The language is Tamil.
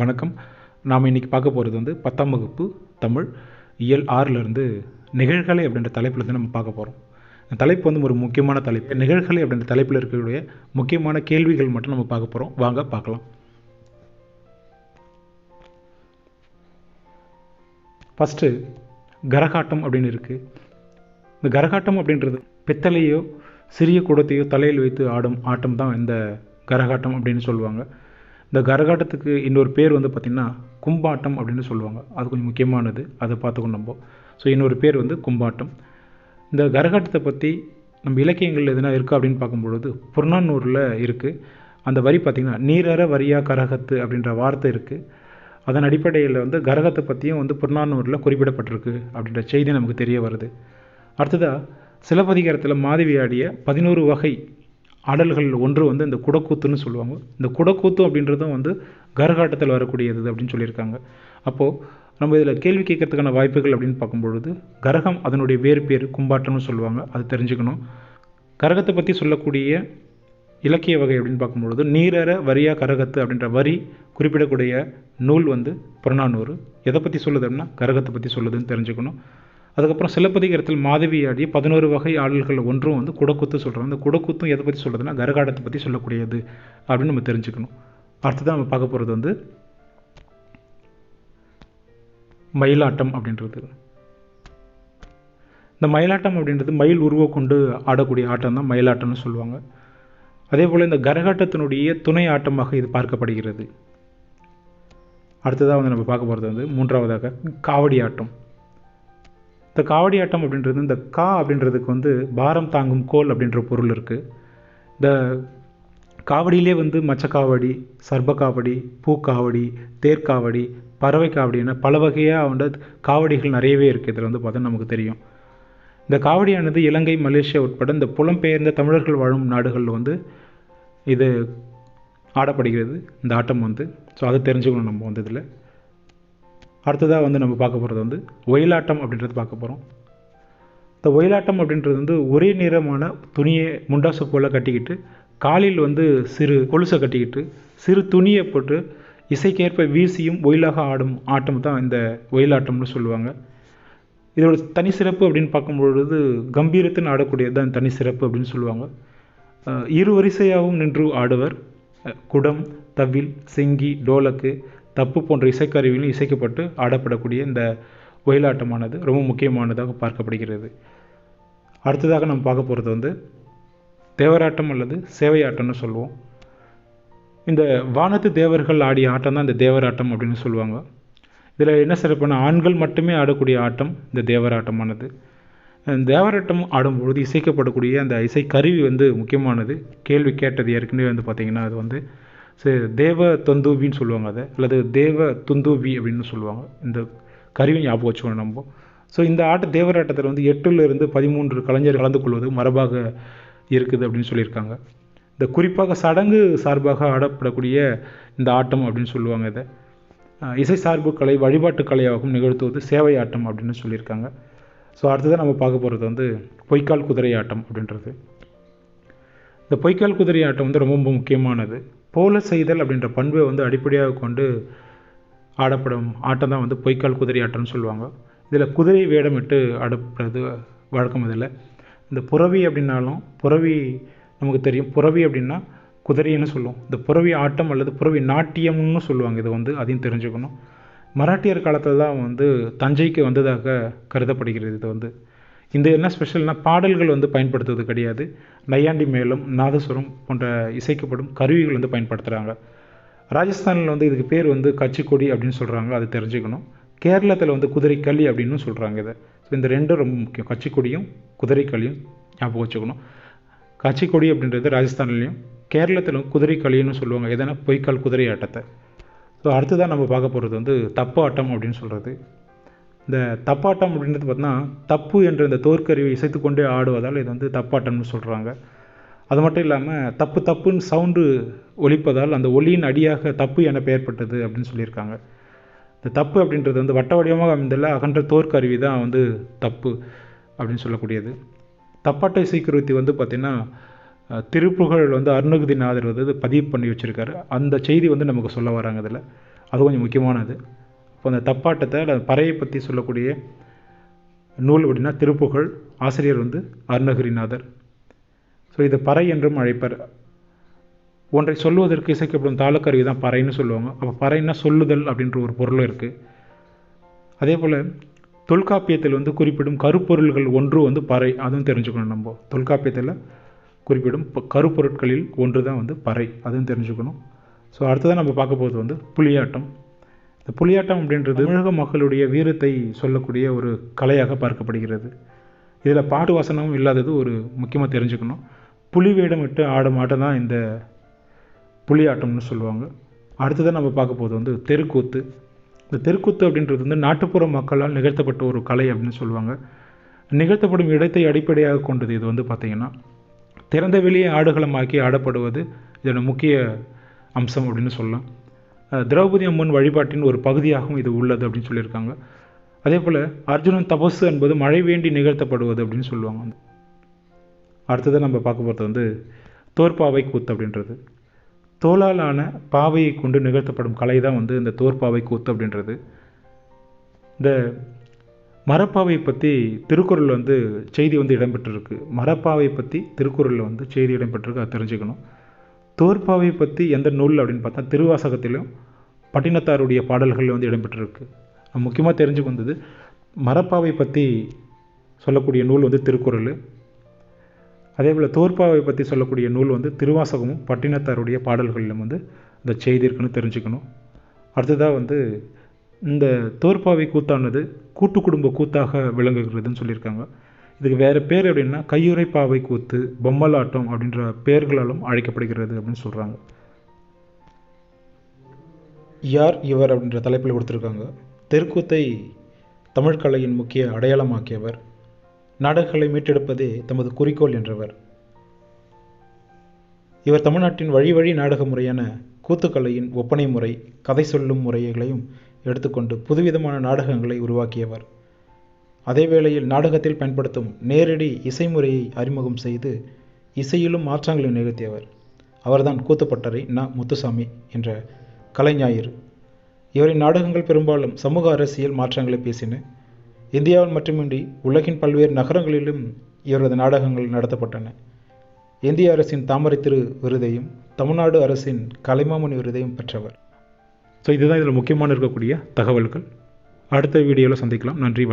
வணக்கம். நாம் இன்றைக்கி பார்க்க போகிறது வந்து பத்தாம் வகுப்பு தமிழ் இயல் ஆறிலிருந்து நிகழ்கலை அப்படின்ற தலைப்பில் இருந்து நம்ம பார்க்க போகிறோம் இந்த தலைப்பு வந்து ஒரு முக்கியமான தலைப்பு. நிகழ்கலை அப்படின்ற தலைப்பில் இருக்கக்கூடிய முக்கியமான கேள்விகள் மட்டும் நம்ம பார்க்க போகிறோம் வாங்க பார்க்கலாம். ஃபஸ்ட்டு கரகாட்டம் அப்படின்னு இருக்குது இந்த கரகாட்டம் அப்படின்றது பித்தளையோ சிறிய குடத்தையோ தலையில் வைத்து ஆடும் ஆட்டம் தான் இந்த கரகாட்டம் அப்படின்னு சொல்லுவாங்க. இந்த கரகாட்டத்துக்கு இன்னொரு பேர் வந்து பார்த்திங்கன்னா கும்பாட்டம் அப்படின்னு சொல்லுவாங்க. அது கொஞ்சம் முக்கியமானது. அதை பார்த்துக்கணும் நம்ம. ஸோ இன்னொரு பேர் வந்து கும்பாட்டம். இந்த கரகாட்டத்தை பற்றி நம்ம இலக்கியங்கள் எதுனா இருக்கா அப்படின்னு பார்க்கும்பொழுது புறநானூரில் இருக்குது அந்த வரி பார்த்திங்கன்னா நீரற வரியா கரகத்து அப்படின்ற வார்த்தை இருக்குது அதன் அடிப்படையில் வந்து கரகத்தை பற்றியும் வந்து புறநானூரில் குறிப்பிடப்பட்டிருக்கு அப்படின்ற செய்தி நமக்கு தெரிய வருது. அடுத்ததாக சிலப்பதிகாரத்தில் மாதவி ஆடிய பதினோரு வகை ஆடல்கள் ஒன்று வந்து இந்த குடக்கூத்துன்னு சொல்லுவாங்க. இந்த குடக்கூத்து அப்படின்றதும் வந்து கரகாட்டத்தில் வரக்கூடியது அப்படின்னு சொல்லியிருக்காங்க. அப்போது நம்ம இதில் கேள்வி கேட்கறதுக்கான வாய்ப்புகள் அப்படின்னு பார்க்கும்பொழுது கரகம் அதனுடைய வேறு பேர் கும்பாட்டம்னு சொல்லுவாங்க. அது தெரிஞ்சுக்கணும். கரகத்தை பற்றி சொல்லக்கூடிய இலக்கிய வகை அப்படின்னு பார்க்கும்பொழுது நீரற வரியா கரகத்து அப்படின்ற வரி குறிப்பிடக்கூடிய நூல் வந்து புறநானூறு. எதை பற்றி சொல்லுது அப்படின்னா கரகத்தை பற்றி சொல்லுதுன்னு தெரிஞ்சுக்கணும். அதுக்கப்புறம் சிலப்பதிகாரத்தில் மாதவி ஆடிய பதினோரு வகை ஆடல்கள் ஒன்றும் வந்து குடக்குத்து சொல்கிறாங்க அந்த குடக்குத்தும் எதை பற்றி சொல்கிறதுனா கரகாட்டத்தை பற்றி சொல்லக்கூடியது அப்படின்னு நம்ம தெரிஞ்சுக்கணும். அடுத்ததான் நம்ம பார்க்க போகிறது வந்து மயிலாட்டம் அப்படின்றது. இந்த மயிலாட்டம் அப்படின்றது மயில் உருவ கொண்டு ஆடக்கூடிய ஆட்டம் தான் மயிலாட்டம்னு சொல்லுவாங்க. அதே போல் இந்த கரகாட்டத்தினுடைய துணை ஆட்டமாக இது பார்க்கப்படுகிறது. அடுத்ததாக வந்து நம்ம பார்க்க போகிறது வந்து மூன்றாவதாக காவடி ஆட்டம். இந்த காவடி ஆட்டம் அப்படின்றது இந்த கா அப்படின்றதுக்கு வந்து பாரம் தாங்கும் கோல் அப்படின்ற பொருள் இருக்குது இந்த காவடியிலே வந்து மச்சக்காவடி சர்ப காவடி பூக்காவடி தேர்க்காவடி பறவை காவடி என பல வகையாக வந்து காவடிகள் நிறையவே இருக்குது இதில் வந்து பார்த்தா நமக்கு தெரியும். இந்த காவடியானது இலங்கை மலேசியா உட்பட இந்த புலம்பெயர்ந்த தமிழர்கள் வாழும் நாடுகளில் வந்து இது ஆடப்படுகிறது. இந்த ஆட்டம் வந்து ஸோ அதை தெரிஞ்சுக்கணும் நம்ம வந்து இதில். அடுத்ததாக வந்து நம்ம பார்க்க போகிறது வந்து ஒயிலாட்டம் அப்படின்றது பார்க்க போகிறோம் இந்த ஒயிலாட்டம் அப்படின்றது வந்து ஒரே நிறமான துணியை முண்டாசு போல் கட்டிக்கிட்டு காலில் வந்து சிறு கொலுசை கட்டிக்கிட்டு சிறு துணியை போட்டு இசைக்கேற்ப வீசியும் ஒயிலாக ஆடும் ஆட்டம் தான் இந்த ஒயிலாட்டம்னு சொல்லுவாங்க. இதோட தனி சிறப்பு அப்படின்னு பார்க்கும்பொழுது கம்பீரத்தின் ஆடக்கூடியது தான் தனி சிறப்பு அப்படின்னு சொல்லுவாங்க. இரு வரிசையாகவும் நின்று ஆடுவர். குடம் தவில் செங்கி டோலக்கு தப்பு போன்ற இசைக்கருவிகளும் இசைக்கப்பட்டு ஆடப்படக்கூடிய இந்த ஒயிலாட்டமானது ரொம்ப முக்கியமானதாக பார்க்கப்படுகிறது. அடுத்ததாக நம்ம பார்க்க போகிறது வந்து தேவராட்டம் அல்லது சேவையாட்டம்னு சொல்லுவோம். இந்த வானத்து தேவர்கள் ஆடிய ஆட்டம் தான் இந்த தேவராட்டம் அப்படின்னு சொல்லுவாங்க. இதில் என்ன சிறப்புனா ஆண்கள் மட்டுமே ஆடக்கூடிய ஆட்டம் இந்த தேவராட்டமானது. தேவராட்டம் ஆடும்பொழுது இசைக்கப்படக்கூடிய அந்த இசை கருவி வந்து முக்கியமானது. கேள்வி கேட்டது ஏற்கனவே வந்து பார்த்திங்கன்னா அது வந்து தேவ தந்தூபின்னு சொல்லுவாங்க அதை அல்லது தேவ துந்தூபி அப்படின்னு சொல்லுவாங்க. இந்த கருவி ஞாபகம் வச்சுக்கணும் நம்ம. ஸோ இந்த ஆட்ட தேவராட்டத்தில் வந்து எட்டுலேருந்து பதிமூன்று கலைஞர் கலந்து கொள்வது மரபாக இருக்குது அப்படின்னு சொல்லியிருக்காங்க. இந்த குறிப்பாக சடங்கு சார்பாக ஆடப்படக்கூடிய இந்த ஆட்டம் அப்படின்னு சொல்லுவாங்க இதை. இசை சார்பு கலை வழிபாட்டு கலையாகவும் நிகழ்த்துவது சேவை ஆட்டம் அப்படின்னு சொல்லியிருக்காங்க. ஸோ அடுத்ததாக நம்ம பார்க்க போகிறது வந்து பொய்க்கால் குதிரை ஆட்டம் அப்படின்றது. இந்த பொய்க்கால் குதிரை ஆட்டம் வந்து ரொம்ப முக்கியமானது. போல செய்தல் அப்படின்ற பண்பை வந்து அடிப்படையாக கொண்டு ஆடப்படும் ஆட்டம் தான் வந்து பொய்க்கால் குதிரை ஆட்டம்னு சொல்லுவாங்க. இதில் குதிரை வேடமிட்டு ஆடப்படுறது வழக்கம் இதில் இந்த புறவி அப்படின்னாலும் புறவி நமக்கு தெரியும். புறவி அப்படின்னா குதிரைன்னு சொல்லுவோம். இந்த புறவி ஆட்டம் அல்லது புறவி நாட்டியம்னு சொல்லுவாங்க. இதை வந்து அதையும் தெரிஞ்சுக்கணும். மராட்டியர் காலத்தில் தான் வந்து தஞ்சைக்கு வந்ததாக கருதப்படுகிறது. இது வந்து இந்த என்ன ஸ்பெஷல்னால் பாடல்கள் வந்து பயன்படுத்துவது கிடையாது. நையாண்டி மேளம் நாதஸ்வரம் போன்ற இசைக்கப்படும் கருவிகள் வந்து பயன்படுத்துகிறாங்க ராஜஸ்தானில் வந்து இதுக்கு பேர் வந்து கச்சிக்கொடி அப்படின்னு சொல்கிறாங்க அது தெரிஞ்சுக்கணும். கேரளத்தில் வந்து குதிரைக்களி அப்படின்னு சொல்கிறாங்க இதை. ஸோ இந்த ரெண்டும் ரொம்ப முக்கியம். கச்சிக்கொடியும் குதிரைக்களியும் ஞாபகம் வச்சுக்கணும். கச்சிக்கொடி அப்படின்றது ராஜஸ்தான்லேயும் கேரளத்தில் குதிரைக்களின்னு சொல்லுவாங்க. எதனா பொய்க்கால் குதிரை ஆட்டத்தை ஸோ அடுத்ததான் நம்ம பார்க்க போகிறது வந்து தப்பு ஆட்டம் அப்படின்னு சொல்கிறது இந்த தப்பாட்டம் அப்படின்றது பார்த்தீங்கன்னா தப்பு என்ற இந்த தோற்கருவி இசைத்து கொண்டே ஆடுவதால் இது வந்து தப்பாட்டம்னு சொல்கிறாங்க அது மட்டும் இல்லாமல் தப்பு தப்புன்னு சவுண்டு ஒழிப்பதால் அந்த ஒலியின் அடியாக தப்பு என பெயர்பட்டது அப்படின்னு சொல்லியிருக்காங்க. இந்த தப்பு அப்படின்றது வந்து வட்ட வடிவமாக அமைந்துள்ள அகன்ற தோற்கருவி தான் வந்து தப்பு அப்படின்னு சொல்லக்கூடியது. தப்பாட்ட சீக்கிரத்தி வந்து பார்த்திங்கன்னா திருப்புகழ் வந்து அருணகுதி நாதர் வந்து பதிவு பண்ணி வச்சுருக்காரு. அந்த செய்தி வந்து நமக்கு சொல்ல வராங்க இதில். அது கொஞ்சம் முக்கியமானது. இப்போ அந்த தப்பாட்டத்தை அல்லது பறையை பற்றி சொல்லக்கூடிய நூல் அப்படின்னா திருப்புகழ் ஆசிரியர் வந்து அருணகிரிநாதர். ஸோ இது பறை என்றும் அழைப்பர். ஒன்றை சொல்வதற்கு இசைக்கப்படும் தாளக்கருவி தான் பறைன்னு சொல்லுவாங்க. அப்போ பறைன்னா சொல்லுதல் அப்படின்ற ஒரு பொருளும் இருக்குது அதே போல் தொல்காப்பியத்தில் வந்து குறிப்பிடும் கருப்பொருள்கள் ஒன்று வந்து பறை. அதுவும் தெரிஞ்சுக்கணும் நம்ம. தொல்காப்பியத்தில் குறிப்பிடும் கருப்பொருட்களில் ஒன்று தான் வந்து பறை. அதுவும் தெரிஞ்சுக்கணும். ஸோ அடுத்ததான் நம்ம பார்க்க போகிறது வந்து புலியாட்டம். இந்த புலியாட்டம் அப்படின்றது தமிழக மக்களுடைய வீரத்தை சொல்லக்கூடிய ஒரு கலையாக பார்க்கப்படுகிறது. இதில் பாட்டு வசனமும் இல்லாதது ஒரு முக்கியமாக தெரிஞ்சுக்கணும். புலி வேடமிட்டு ஆடும் ஆட்டம் தான் இந்த புலியாட்டம்னு சொல்லுவாங்க. அடுத்ததான் நம்ம பார்க்க போகிறது வந்து தெருக்கூத்து. இந்த தெருக்கூத்து அப்படின்றது வந்து நாட்டுப்புற மக்களால் நிகழ்த்தப்பட்ட ஒரு கலை அப்படின்னு சொல்லுவாங்க. நிகழ்த்தப்படும் இடத்தை அடிப்படையாக கொண்டது இது வந்து பார்த்திங்கன்னா திறந்த வெளியே ஆடுகளமாக்கி ஆடப்படுவது இதோட முக்கிய அம்சம் அப்படின்னு சொல்லலாம். திரௌபதி அம்மன் வழிபாட்டின் ஒரு பகுதியாகவும் இது உள்ளது அப்படின்னு சொல்லியிருக்காங்க. அதே போல் அர்ஜுனன் தபசு என்பது மழை வேண்டி நிகழ்த்தப்படுவது அப்படின்னு சொல்லுவாங்க. அடுத்தது நம்ம பார்க்க போகிறது வந்து தோற்பாவை கூத்து அப்படின்றது. தோலாலான பாவையை கொண்டு நிகழ்த்தப்படும் கலை தான் வந்து இந்த தோற்பாவை கூத்து அப்படின்றது. இந்த மரப்பாவை பற்றி திருக்குறளில் வந்து செய்தி வந்து இடம்பெற்றிருக்கு. மரப்பாவை பற்றி திருக்குறளில் வந்து செய்தி இடம்பெற்றிருக்கு அதை தெரிஞ்சுக்கணும். தோற்பாவை பற்றி எந்த நூல் அப்படின்னு பார்த்தா திருவாசகத்திலும் பட்டினத்தாருடைய பாடல்கள் வந்து இடம்பெற்றிருக்கு. முக்கியமாக தெரிஞ்சுக்க வந்தது மரப்பாவை பற்றி சொல்லக்கூடிய நூல் வந்து திருக்குறள். அதே போல் தோற்பாவை பற்றி சொல்லக்கூடிய நூல் வந்து திருவாசகமும் பட்டினத்தாருடைய பாடல்களிலும் வந்து இந்த செய்தி இருக்குன்னு தெரிஞ்சுக்கணும். அடுத்ததாக வந்து இந்த தோற்பாவை கூத்தானது கூட்டு குடும்ப கூத்தாக விளங்குகிறதுன்னு சொல்லியிருக்காங்க. இதுக்கு வேறு பேர் அப்படின்னா கையுறை பாவை கூத்து பொம்மலாட்டம் அப்படின்ற பெயர்களாலும் அழைக்கப்படுகிறது அப்படின்னு சொல்கிறாங்க யார் இவர் அப்படின்ற தலைப்பில் கொடுத்துருக்காங்க. தெருக்கூத்தை தமிழ் கலையின் முக்கிய அடையாளமாக்கியவர் நாடகங்களை மீட்டெடுப்பதே தமது குறிக்கோள் என்றவர். இவர் தமிழ்நாட்டின் வழி வழி நாடக முறையான கூத்துக்கலையின் ஒப்பனை முறை கதை சொல்லும் முறைகளையும் எடுத்துக்கொண்டு புதுவிதமான நாடகங்களை உருவாக்கியவர். அதே வேளையில் நாடகத்தில் பயன்படுத்தும் நேரடி இசை முறையை அறிமுகம் செய்து இசையிலும் மாற்றங்களை நிகழ்த்தியவர். அவர்தான் கூத்துப்பட்டறை ந. முத்துசாமி என்ற கலைஞாயிறு. இவரின் நாடகங்கள் பெரும்பாலும் சமூக அரசியல் மாற்றங்களை பேசின. இந்தியாவில் மட்டுமின்றி உலகின் பல்வேறு நகரங்களிலும் இவரது நாடகங்கள் நடத்தப்பட்டன. இந்திய அரசின் தாமரை திரு விருதையும் தமிழ்நாடு அரசின் கலைமாமணி விருதையும் பெற்றவர். ஸோ இதுதான் இதில் முக்கியமான இருக்கக்கூடிய தகவல்கள். அடுத்த வீடியோவில் சந்திக்கலாம். நன்றி வணக்கம்.